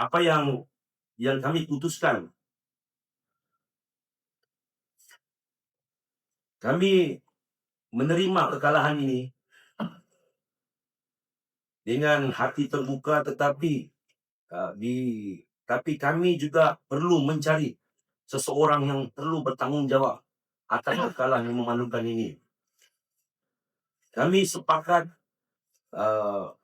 apa yang yang kami putuskan. Kami menerima kekalahan ini dengan hati terbuka tetapi uh, di tapi kami juga perlu mencari seseorang yang perlu bertanggungjawab atas kekalahan yang memalukan ini. Kami sepakat uh,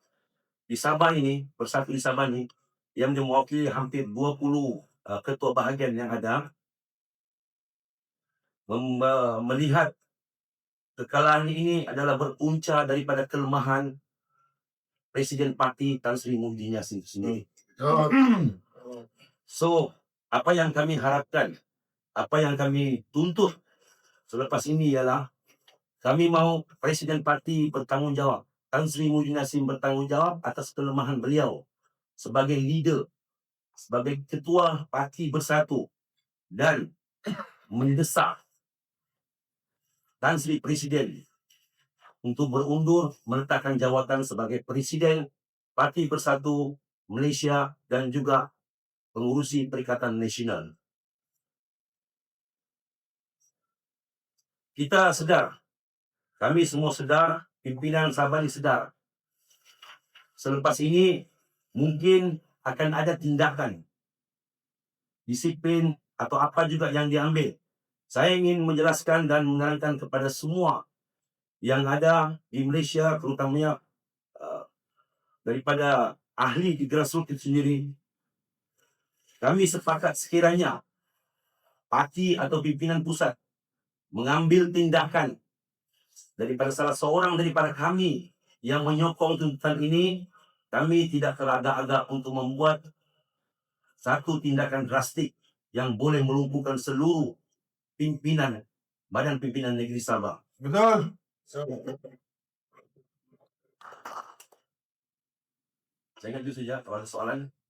di Sabah ini, Persatu di Sabah ini, yang mewakili hampir 20 uh, ketua bahagian yang ada, mem- uh, melihat kekalahan ini adalah berpunca daripada kelemahan Presiden Parti Tan Sri Muhyiddin Yassin itu sendiri. So, apa yang kami harapkan, apa yang kami tuntut selepas ini ialah kami mahu Presiden Parti bertanggungjawab. Tan Sri Muhyiddin Yassin bertanggungjawab atas kelemahan beliau sebagai leader, sebagai ketua parti bersatu dan mendesak Tan Sri Presiden untuk berundur meletakkan jawatan sebagai Presiden Parti Bersatu Malaysia dan juga pengurusi Perikatan Nasional. Kita sedar, kami semua sedar, pimpinan Sabah ini sedar. Selepas ini mungkin akan ada tindakan disiplin atau apa juga yang diambil. Saya ingin menjelaskan dan menerangkan kepada semua yang ada di Malaysia terutamanya uh, daripada ahli di grassroots itu sendiri kami sepakat sekiranya parti atau pimpinan pusat mengambil tindakan daripada salah seorang daripada kami yang menyokong tuntutan ini kami tidak teragak-agak untuk membuat satu tindakan drastik yang boleh melumpuhkan seluruh pimpinan Badan Pimpinan Negeri Sabah. Betul. Saya ingat itu saja kalau ada soalan.